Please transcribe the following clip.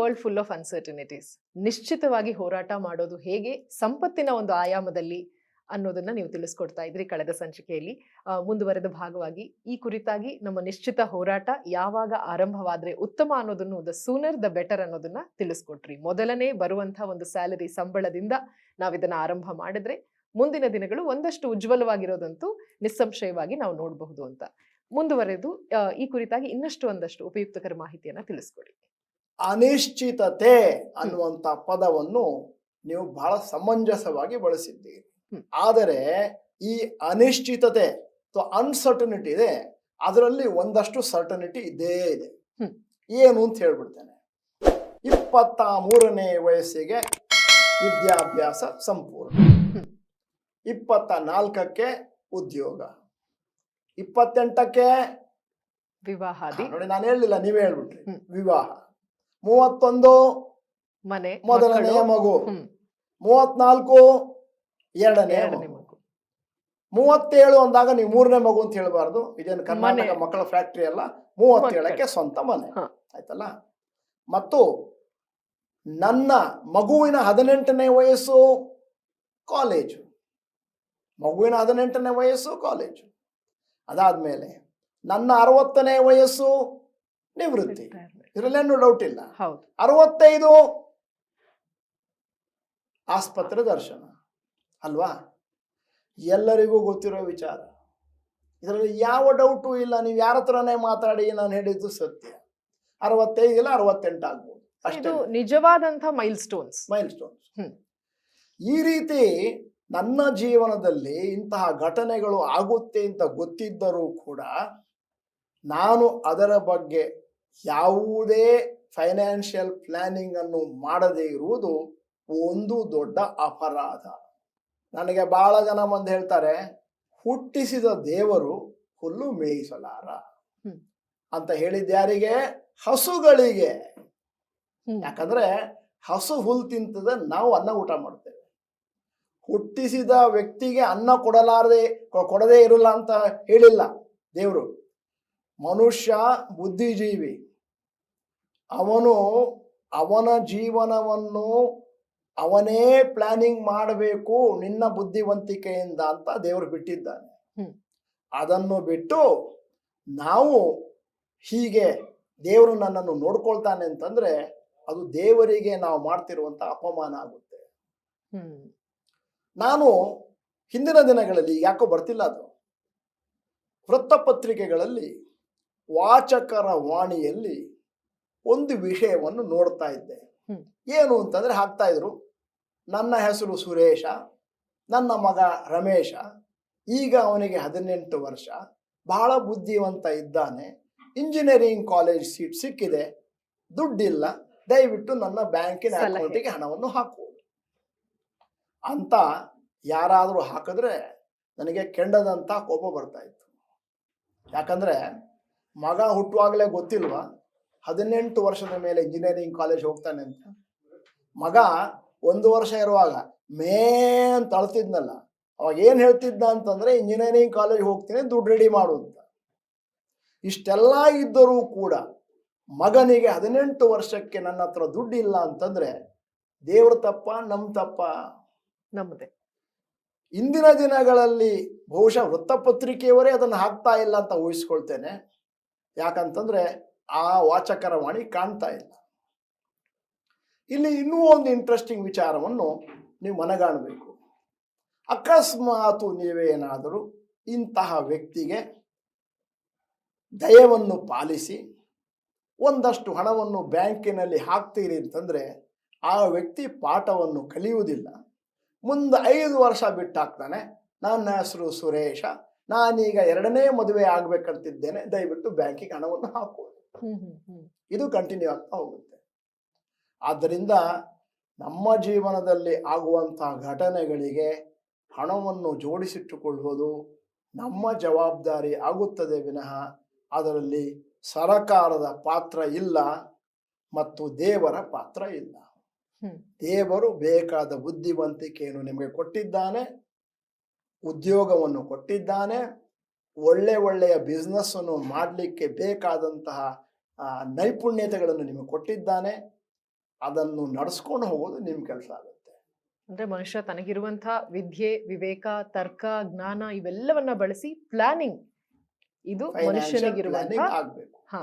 World full of uncertainties ನಿಶ್ಚಿತವಾಗಿ ಹೋರಾಟ ಮಾಡೋದು ಹೇಗೆ, ಸಂಪತ್ತಿನ ಒಂದು ಆಯಾಮದಲ್ಲಿ ಅನ್ನೋದನ್ನ ನೀವು ತಿಳಿಸ್ಕೊಡ್ತಾ ಇದ್ರಿ ಕಳೆದ ಸಂಚಿಕೆಯಲ್ಲಿ. ಮುಂದುವರೆದ ಭಾಗವಾಗಿ. ಈ ಕುರಿತಾಗಿ ನಮ್ಮ ನಿಶ್ಚಿತ ಹೋರಾಟ ಯಾವಾಗ ಆರಂಭವಾದ್ರೆ ಉತ್ತಮ ಅನ್ನೋದನ್ನು ದ ಸೂನರ್ ದ ಬೆಟರ್ ಅನ್ನೋದನ್ನ ತಿಳಿಸ್ಕೊಟ್ರಿ. ಮೊದಲನೇ ಬರುವಂತಹ ಒಂದು ಸ್ಯಾಲರಿ ಸಂಬಳದಿಂದ ನಾವಿದನ್ನ ಆರಂಭ ಮಾಡಿದ್ರೆ, ಮುಂದಿನ ದಿನಗಳು ಒಂದಷ್ಟು ಉಜ್ವಲವಾಗಿರೋದಂತೂ ನಿಸ್ಸಂಶಯವಾಗಿ ನಾವು ನೋಡಬಹುದು ಅಂತ. ಮುಂದುವರೆದು ಈ ಕುರಿತಾಗಿ ಇನ್ನಷ್ಟು ಒಂದಷ್ಟು ಉಪಯುಕ್ತಕರ ಮಾಹಿತಿಯನ್ನ ತಿಳಿಸ್ಕೊಡಿ. ಅನಿಶ್ಚಿತತೆ ಅನ್ನುವಂಥ ಪದವನ್ನು ನೀವು ಬಹಳ ಸಮಂಜಸವಾಗಿ ಬಳಸಿದ್ದೀರಿ. ಆದರೆ ಈ ಅನಿಶ್ಚಿತತೆ ಅಥವಾ ಅನ್ಸರ್ಟನಿಟಿ ಇದೆ ಅದರಲ್ಲಿ ಒಂದಷ್ಟು ಸರ್ಟನಿಟಿ ಇದೇ ಇದೆ. ಏನು ಅಂತ ಹೇಳ್ಬಿಡ್ತೇನೆ. ಇಪ್ಪತ್ತ ಮೂರನೇ ವಯಸ್ಸಿಗೆ ವಿದ್ಯಾಭ್ಯಾಸ ಸಂಪೂರ್ಣ. ಇಪ್ಪತ್ತ ನಾಲ್ಕಕ್ಕೆ ಉದ್ಯೋಗ. ಇಪ್ಪತ್ತೆಂಟಕ್ಕೆ ವಿವಾಹ ನೋಡಿ ನಾನು ಹೇಳಲಿಲ್ಲ ನೀವೇ ಹೇಳ್ಬಿಟ್ರಿ. ವಿವಾಹ. ಮೂವತ್ತೊಂದು ಮನೆ ಮೊದಲನೆಯ. ಮಗು. ಮೂವತ್ನಾಲ್ಕು ಎರಡನೇ ಮಗು. ಮೂವತ್ತೇಳು ಅಂದಾಗ ನೀವು ಮೂರನೇ ಮಗು ಅಂತ ಹೇಳಬಾರ್ದು. ಇದೇನು ಕರ್ನಾಟಕ ಮಕ್ಕಳ ಫ್ಯಾಕ್ಟ್ರಿ ಅಲ್ಲ. ಮೂವತ್ತೇಳಕ್ಕೆ ಸ್ವಂತ ಮನೆ. ಆಯ್ತಲ್ಲ? ಮತ್ತು ನನ್ನ ಮಗುವಿನ ಹದಿನೆಂಟನೇ ವಯಸ್ಸು ಕಾಲೇಜು. ಮಗುವಿನ ಹದಿನೆಂಟನೇ ವಯಸ್ಸು ಕಾಲೇಜು. ಅದಾದ್ಮೇಲೆ ನನ್ನ ಅರವತ್ತನೇ ವಯಸ್ಸು ನಿವೃತ್ತಿ. ಇದರಲ್ಲೇನು ಡೌಟ್ ಇಲ್ಲ. ಹೌದು. ಅರವತ್ತೈದು ಆಸ್ಪತ್ರೆ ದರ್ಶನ. ಅಲ್ವಾ? ಎಲ್ಲರಿಗೂ ಗೊತ್ತಿರೋ ವಿಚಾರ. ಇದರಲ್ಲಿ ಯಾವ ಡೌಟು ಇಲ್ಲ. ನೀವು ಯಾರ ಹತ್ರನೇ ಮಾತಾಡಿ ನಾನು ಹೇಳಿದ್ದು ಸತ್ಯ. ಅರವತ್ತೈದು ಇಲ್ಲ ಅರವತ್ತೆಂಟು ಆಗ್ಬೋದು. ಅಷ್ಟು ಇದು ನಿಜವಾದಂತ ಮೈಲ್ ಸ್ಟೋನ್ಸ್ ಮೈಲ್ ಸ್ಟೋನ್ಸ್. ಈ ರೀತಿ ನನ್ನ ಜೀವನದಲ್ಲಿ ಇಂತಹ ಘಟನೆಗಳು ಆಗುತ್ತೆ ಅಂತ ಗೊತ್ತಿದ್ದರೂ ಕೂಡ ನಾನು ಅದರ ಬಗ್ಗೆ ಯಾವುದೇ ಫೈನಾನ್ಷಿಯಲ್ ಪ್ಲಾನಿಂಗ್ ಅನ್ನು ಮಾಡದೇ ಇರುವುದು ಒಂದು ದೊಡ್ಡ ಅಪರಾಧ. ನನಗೆ ಬಹಳ ಜನ ಮಂದಿ ಹೇಳ್ತಾರೆ ಹುಟ್ಟಿಸಿದ ದೇವರು ಹುಲ್ಲು ಮೇಯಿಸಲಾರ. ಅಂತ ಅಂತ ಹೇಳಿದ್ಯಾರಿಗೆ ಹಸುಗಳಿಗೆ. ಯಾಕಂದ್ರೆ ಹಸು ಹುಲ್ ತಿಂತದ ನಾವು ಅನ್ನ ಊಟ ಮಾಡ್ತೇವೆ. ಹುಟ್ಟಿಸಿದ ವ್ಯಕ್ತಿಗೆ ಅನ್ನ ಕೊಡಲಾರದೆ ಕೊಡದೇ ಇರಲ್ಲ ಅಂತ ಹೇಳಿಲ್ಲ ದೇವರು. ಮನುಷ್ಯ ಬುದ್ಧಿಜೀವಿ. ಅವನು ಅವನ ಜೀವನವನ್ನು ಅವನೇ ಪ್ಲಾನಿಂಗ್ ಮಾಡಬೇಕು ನಿನ್ನ ಬುದ್ಧಿವಂತಿಕೆಯಿಂದ ಅಂತ ದೇವರು ಬಿಟ್ಟಿದ್ದಾನೆ. ಅದನ್ನು ಬಿಟ್ಟು ನಾವು ಹೀಗೆ ದೇವರು ನನ್ನನ್ನು ನೋಡ್ಕೊಳ್ತಾನೆ ಅಂತಂದ್ರೆ ಅದು ದೇವರಿಗೆ ನಾವು ಮಾಡ್ತಿರುವಂತ ಅಪಮಾನ ಆಗುತ್ತೆ. ನಾನು ಹಿಂದಿನ ದಿನಗಳಲ್ಲಿ ಯಾಕೋ ಬರ್ತಿಲ್ಲ ಅದು. ವೃತ್ತಪತ್ರಿಕೆಗಳಲ್ಲಿ ವಾಚಕರ ವಾಣಿಯಲ್ಲಿ ಒಂದು ವಿಷಯವನ್ನು ನೋಡ್ತಾ ಇದ್ದೆ. ಏನು ಅಂತಂದ್ರೆ ಹಾಕ್ತಾ ಇದ್ರು ನನ್ನ ಹೆಸರು ಸುರೇಶ ನನ್ನ ಮಗ ರಮೇಶ ಈಗ ಅವನಿಗೆ ಹದಿನೆಂಟು ವರ್ಷ ಬಹಳ ಬುದ್ಧಿವಂತ ಇದ್ದಾನೆ ಇಂಜಿನಿಯರಿಂಗ್ ಕಾಲೇಜ್ ಸೀಟ್ ಸಿಕ್ಕಿದೆ ದುಡ್ಡಿಲ್ಲ ದಯವಿಟ್ಟು ನನ್ನ ಬ್ಯಾಂಕಿನ. ಅಕೌಂಟಿಗೆ ಹಣವನ್ನು ಹಾಕು. ಅಂತ ಯಾರಾದರೂ ಹಾಕಿದ್ರೆ ನನಗೆ ಕೆಂಡದಂತ ಕೋಪ ಬರ್ತಾ ಇತ್ತು. ಯಾಕಂದ್ರೆ ಮಗ ಹುಟ್ಟುವಾಗಲೇ ಗೊತ್ತಿಲ್ವಾ? ಹದಿನೆಂಟು ವರ್ಷದ ಮೇಲೆ ಇಂಜಿನಿಯರಿಂಗ್ ಕಾಲೇಜ್ ಹೋಗ್ತಾನೆ ಅಂತ. ಮಗ ಒಂದು ವರ್ಷ ಇರುವಾಗ ಮೇ ಅಂತ ಅಳ್ತಿದ್ನಲ್ಲ ಅವಾಗ ಏನು ಹೇಳ್ತಿದ್ದ ಅಂತಂದ್ರೆ ಇಂಜಿನಿಯರಿಂಗ್ ಕಾಲೇಜ್ ಹೋಗ್ತೀನಿ ದುಡ್ಡು ರೆಡಿ ಮಾಡು ಅಂತ. ಇಷ್ಟೆಲ್ಲ ಇದ್ದರೂ ಕೂಡ ಮಗನಿಗೆ ಹದಿನೆಂಟು ವರ್ಷಕ್ಕೆ ನನ್ನ ಹತ್ರ ದುಡ್ಡು ಇಲ್ಲ ಅಂತಂದ್ರೆ ದೇವ್ರ ತಪ್ಪ ನಮ್ಮ ತಪ್ಪ? ನಮ್ಮದೇ ಇಂದಿನ ದಿನಗಳಲ್ಲಿ ಬಹುಶಃ ವೃತ್ತಪತ್ರಿಕೆಯವರೇ ಅದನ್ನು ಹಾಕ್ತಾ ಇಲ್ಲ ಅಂತ ಊಹಿಸ್ಕೊಳ್ತೇನೆ. ಯಾಕಂತಂದ್ರೆ ಆ ವಾಚಕರ ವಾಣಿ ಕಾಣ್ತಾ ಇಲ್ಲ. ಇಲ್ಲಿ ಇನ್ನೂ ಒಂದು ಇಂಟ್ರೆಸ್ಟಿಂಗ್ ವಿಚಾರವನ್ನು ನೀವು ಮನಗಾಣಬೇಕು. ಅಕಸ್ಮಾತು ನೀವೇನಾದರೂ ಇಂತಹ ವ್ಯಕ್ತಿಗೆ ದಯವನ್ನು ಪಾಲಿಸಿ, ಒಂದಷ್ಟು ಹಣವನ್ನು ಬ್ಯಾಂಕಿನಲ್ಲಿ ಹಾಕ್ತೀರಿ ಅಂತಂದರೆ ಆ ವ್ಯಕ್ತಿ ಪಾಠವನ್ನು ಕಲಿಯುವುದಿಲ್ಲ. ಮುಂದೆ ಐದು ವರ್ಷ ಬಿಟ್ಟಾಕ್ತಾನೆ ನನ್ನ ಹೆಸರು ಸುರೇಶ, ನಾನೀಗ ಎರಡನೇ ಮದುವೆ ಆಗಬೇಕಂತಿದ್ದೇನೆ, ದಯವಿಟ್ಟು ಬ್ಯಾಂಕಿಗೆ ಹಣವನ್ನು ಹ್ಮ್ ಇದು ಕಂಟಿನ್ಯೂ ಆಗ್ತಾ ಹೋಗುತ್ತೆ. ಆದ್ದರಿಂದ ನಮ್ಮ ಜೀವನದಲ್ಲಿ ಆಗುವಂತಹ ಘಟನೆಗಳಿಗೆ ಹಣವನ್ನು ಜೋಡಿಸಿಟ್ಟುಕೊಳ್ಳುವುದು ನಮ್ಮ ಜವಾಬ್ದಾರಿ ಆಗುತ್ತದೆ ವಿನಃ ಅದರಲ್ಲಿ ಸರಕಾರದ ಪಾತ್ರ ಇಲ್ಲ ಮತ್ತು ದೇವರ ಪಾತ್ರ ಇಲ್ಲ. ದೇವರು ಬೇಕಾದ ಬುದ್ಧಿವಂತಿಕೆಯನ್ನು ನಿಮಗೆ ಕೊಟ್ಟಿದ್ದಾನೆ ಉದ್ಯೋಗವನ್ನು ಕೊಟ್ಟಿದ್ದಾನೆ ಒಳ್ಳೆ ಒಳ್ಳೆಯ ಬಿಸ್ನೆಸ್ ಅನ್ನು ಮಾಡಲಿಕ್ಕೆ ಬೇಕಾದಂತಹ ನೈಪುಣ್ಯತೆಗಳನ್ನು ನಿಮಗೆ ಕೊಟ್ಟಿದ್ದಾನೆ. ಅದನ್ನು ನಡೆಸ್ಕೊಂಡು ಹೋಗೋದು ನಿಮ್ಮ ಕೆಲಸ ಆಗುತ್ತೆ. ಅಂದ್ರೆ ಮನುಷ್ಯ ತನಗಿರುವಂತಹ ವಿದ್ಯೆ ವಿವೇಕ ತರ್ಕ ಜ್ಞಾನ ಇವೆಲ್ಲವನ್ನ ಬಳಸಿ ಪ್ಲಾನಿಂಗ್ ಇದು ಮನುಷ್ಯನಿಗೆ ಆಗ್ಬೇಕು ಪ್ಲಾನಿಂಗ್ ಆಗಬೇಕು. ಹಾ.